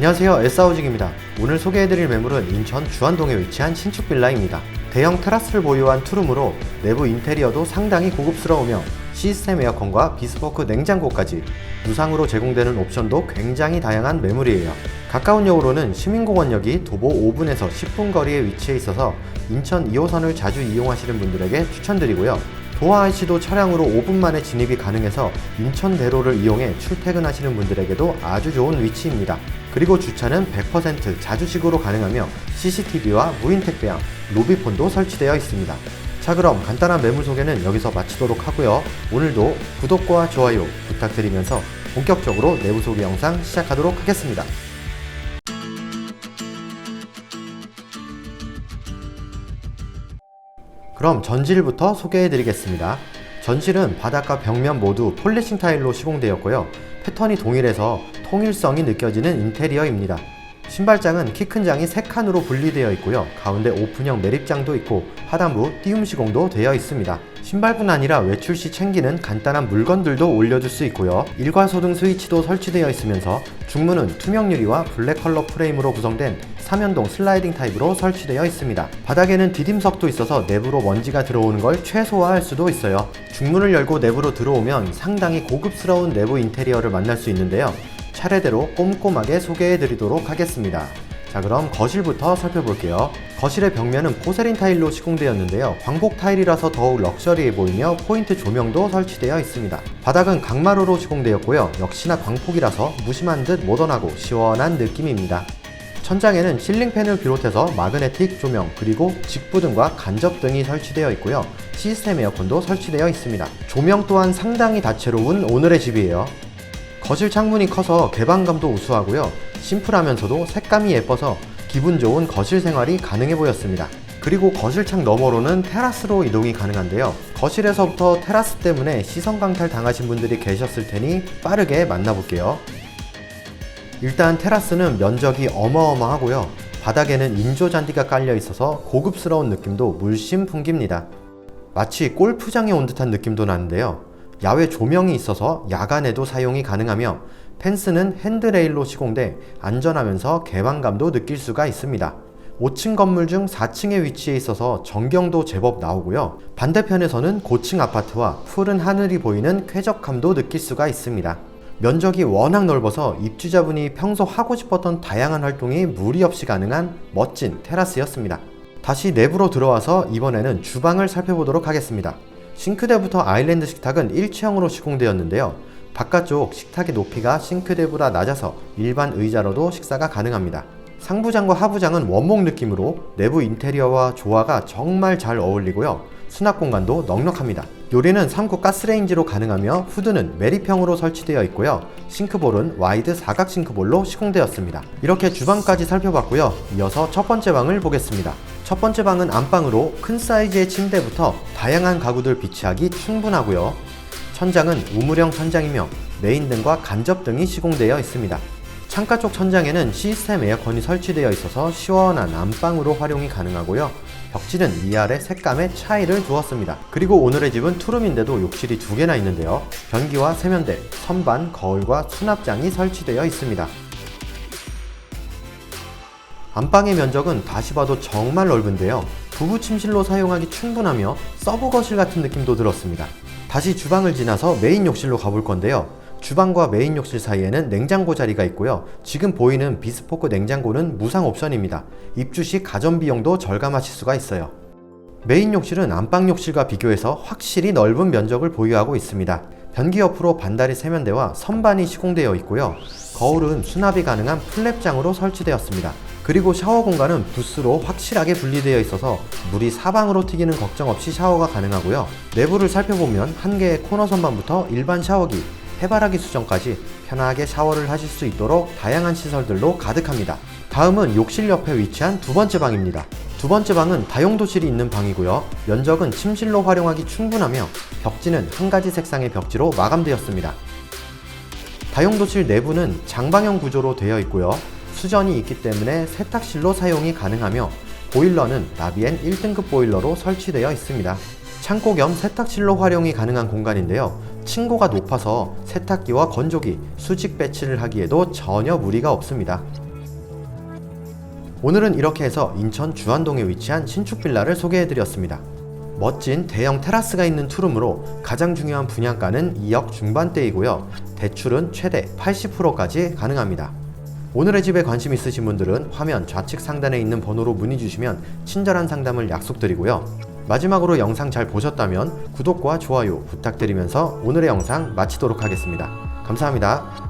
안녕하세요 S하우징입니다. 오늘 소개해드릴 매물은 인천 주안동에 위치한 신축 빌라입니다. 대형 테라스를 보유한 투룸으로 내부 인테리어도 상당히 고급스러우며 시스템 에어컨과 비스포크 냉장고까지 무상으로 제공되는 옵션도 굉장히 다양한 매물이에요. 가까운 역으로는 시민공원역이 도보 5분에서 10분 거리에 위치해 있어서 인천 2호선을 자주 이용하시는 분들에게 추천드리고요. 도하IC도 차량으로 5분 만에 진입이 가능해서 인천대로를 이용해 출퇴근하시는 분들에게도 아주 좋은 위치입니다. 그리고 주차는 100% 자주식으로 가능하며 CCTV와 무인 택배함, 로비폰도 설치되어 있습니다. 자 그럼 간단한 매물 소개는 여기서 마치도록 하고요. 오늘도 구독과 좋아요 부탁드리면서 본격적으로 내부 소개 영상 시작하도록 하겠습니다. 그럼 전실부터 소개해 드리겠습니다. 전실은 바닥과 벽면 모두 폴리싱 타일로 시공되었고요. 패턴이 동일해서 통일성이 느껴지는 인테리어입니다. 신발장은 키 큰 장이 3칸으로 분리되어 있고요. 가운데 오픈형 매립장도 있고 하단부 띄움 시공도 되어 있습니다. 신발뿐 아니라 외출 시 챙기는 간단한 물건들도 올려줄 수 있고요. 일괄 소등 스위치도 설치되어 있으면서 중문은 투명 유리와 블랙 컬러 프레임으로 구성된 3연동 슬라이딩 타입으로 설치되어 있습니다. 바닥에는 디딤석도 있어서 내부로 먼지가 들어오는 걸 최소화할 수도 있어요. 중문을 열고 내부로 들어오면 상당히 고급스러운 내부 인테리어를 만날 수 있는데요. 차례대로 꼼꼼하게 소개해 드리도록 하겠습니다. 자 그럼 거실부터 살펴볼게요. 거실의 벽면은 포세린 타일로 시공되었는데요. 광복 타일이라서 더욱 럭셔리해 보이며 포인트 조명도 설치되어 있습니다. 바닥은 강마루로 시공되었고요. 역시나 광폭이라서 무심한 듯 모던하고 시원한 느낌입니다. 천장에는 실링팬을 비롯해서 마그네틱 조명 그리고 직부등과 간접등이 설치되어 있고요. 시스템 에어컨도 설치되어 있습니다. 조명 또한 상당히 다채로운 오늘의 집이에요. 거실 창문이 커서 개방감도 우수하고요. 심플하면서도 색감이 예뻐서 기분 좋은 거실 생활이 가능해 보였습니다. 그리고 거실 창 너머로는 테라스로 이동이 가능한데요. 거실에서부터 테라스 때문에 시선 강탈 당하신 분들이 계셨을 테니 빠르게 만나볼게요. 일단 테라스는 면적이 어마어마하고요. 바닥에는 인조 잔디가 깔려 있어서 고급스러운 느낌도 물씬 풍깁니다. 마치 골프장에 온 듯한 느낌도 나는데요. 야외 조명이 있어서 야간에도 사용이 가능하며 펜스는 핸드레일로 시공돼 안전하면서 개방감도 느낄 수가 있습니다. 5층 건물 중 4층에 위치해 있어서 전경도 제법 나오고요. 반대편에서는 고층 아파트와 푸른 하늘이 보이는 쾌적함도 느낄 수가 있습니다. 면적이 워낙 넓어서 입주자분이 평소 하고 싶었던 다양한 활동이 무리 없이 가능한 멋진 테라스였습니다. 다시 내부로 들어와서 이번에는 주방을 살펴보도록 하겠습니다. 싱크대부터 아일랜드 식탁은 일체형으로 시공되었는데요. 바깥쪽 식탁의 높이가 싱크대보다 낮아서 일반 의자로도 식사가 가능합니다. 상부장과 하부장은 원목 느낌으로 내부 인테리어와 조화가 정말 잘 어울리고요. 수납 공간도 넉넉합니다. 요리는 3구 가스레인지로 가능하며 후드는 매립형으로 설치되어 있고요. 싱크볼은 와이드 사각 싱크볼로 시공되었습니다. 이렇게 주방까지 살펴봤고요. 이어서 첫 번째 방을 보겠습니다. 첫 번째 방은 안방으로 큰 사이즈의 침대부터 다양한 가구들 비치하기 충분하고요. 천장은 우물형 천장이며 메인등과 간접등이 시공되어 있습니다. 창가 쪽 천장에는 시스템 에어컨이 설치되어 있어서 시원한 안방으로 활용이 가능하고요. 벽지는 위아래 색감의 차이를 두었습니다. 그리고 오늘의 집은 투룸인데도 욕실이 두 개나 있는데요. 변기와 세면대, 선반, 거울과 수납장이 설치되어 있습니다. 안방의 면적은 다시 봐도 정말 넓은데요. 부부 침실로 사용하기 충분하며 서브 거실 같은 느낌도 들었습니다. 다시 주방을 지나서 메인 욕실로 가볼 건데요. 주방과 메인 욕실 사이에는 냉장고 자리가 있고요. 지금 보이는 비스포크 냉장고는 무상 옵션입니다. 입주 시 가전비용도 절감하실 수가 있어요. 메인 욕실은 안방 욕실과 비교해서 확실히 넓은 면적을 보유하고 있습니다. 변기 옆으로 반다리 세면대와 선반이 시공되어 있고요. 거울은 수납이 가능한 플랩장으로 설치되었습니다. 그리고 샤워 공간은 부스로 확실하게 분리되어 있어서 물이 사방으로 튀기는 걱정 없이 샤워가 가능하고요. 내부를 살펴보면 한 개의 코너 선반부터 일반 샤워기, 해바라기 수정까지 편하게 샤워를 하실 수 있도록 다양한 시설들로 가득합니다. 다음은 욕실 옆에 위치한 두 번째 방입니다. 두 번째 방은 다용도실이 있는 방이고요. 면적은 침실로 활용하기 충분하며 벽지는 한 가지 색상의 벽지로 마감되었습니다. 다용도실 내부는 장방형 구조로 되어 있고요. 수전이 있기 때문에 세탁실로 사용이 가능하며 보일러는 나비엔 1등급 보일러로 설치되어 있습니다. 창고 겸 세탁실로 활용이 가능한 공간인데요. 층고가 높아서 세탁기와 건조기, 수직 배치를 하기에도 전혀 무리가 없습니다. 오늘은 이렇게 해서 인천 주안동에 위치한 신축 빌라를 소개해드렸습니다. 멋진 대형 테라스가 있는 투룸으로 가장 중요한 분양가는 2억 중반대이고요. 대출은 최대 80%까지 가능합니다. 오늘의 집에 관심 있으신 분들은 화면 좌측 상단에 있는 번호로 문의 주시면 친절한 상담을 약속드리고요. 마지막으로 영상 잘 보셨다면 구독과 좋아요 부탁드리면서 오늘의 영상 마치도록 하겠습니다. 감사합니다.